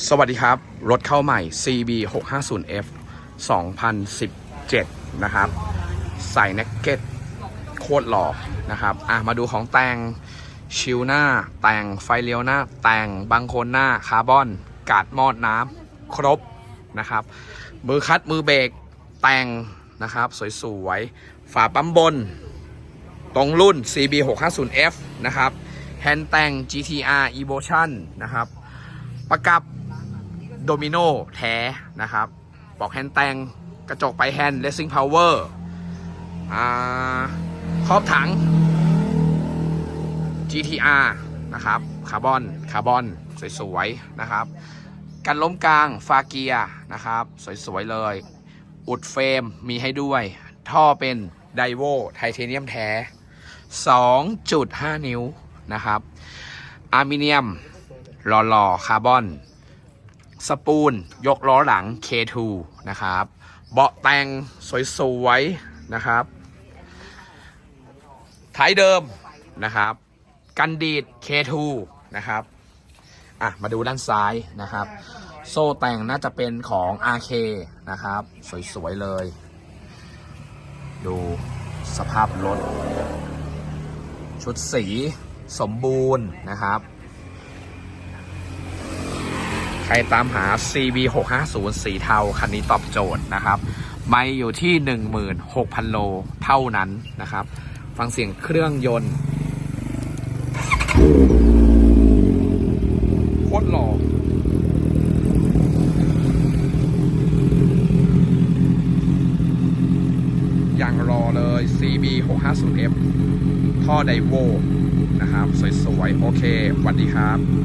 สวัสดีครับ รถเข้าใหม่ CB 650F 2017 นะครับ ใส่เน็กเก็ตโคตรหล่อนะครับ อะ มาดูของแต่งชิวหน้า แต่งไฟเลี้ยวหน้า แต่งบังโคนหน้า คาร์บอน กาดมอดน้ำครบนะครับ มือคัดมือเบรกแต่งนะครับ สวยๆ ฝาปั๊มบน ตรงรุ่น CB 650F นะครับแฮนด์แต่ง GTR Evolution นะครับ ประกับ โดมิโนแท้นะครับปลอกแฮนด์แตงกระจกไปแฮนด์ Racing Power อ่าครอบถัง GTR นะครับคาร์บอนคาร์บอนสวยๆนะครับกันล้มกลางฟาเกียนะครับสวยๆเลย อุดเฟรมมีให้ด้วย ท่อเป็นไดโวไทเทเนียมแท้ 2.5 นิ้วนะครับ อาร์มิเนียมหล่อๆคาร์บอน สปูนยกล้อหลัง K2 นะครับ เบาะแต่งสวยๆนะครับท้ายเดิมนะครับ กันดีด K2 นะครับอะมาดูด้านซ้ายนะครับ โซ่แต่งน่าจะเป็นของ RK นะครับ สวยๆเลย ดูสภาพรถ ชุดสีสมบูรณ์นะครับ รตามหา CB 650สีเทา คันนี้ตอบโจทย์นะครับ ไม่อยู่ที่ 16,000 โลเท่านั้นนะครับ ฟังเสียงเครื่องยนต์โคตรหล่ออย่างรอเลย CB 650F ท่อไดโวนะครับ สวยๆ โอเคสวัสดีครับ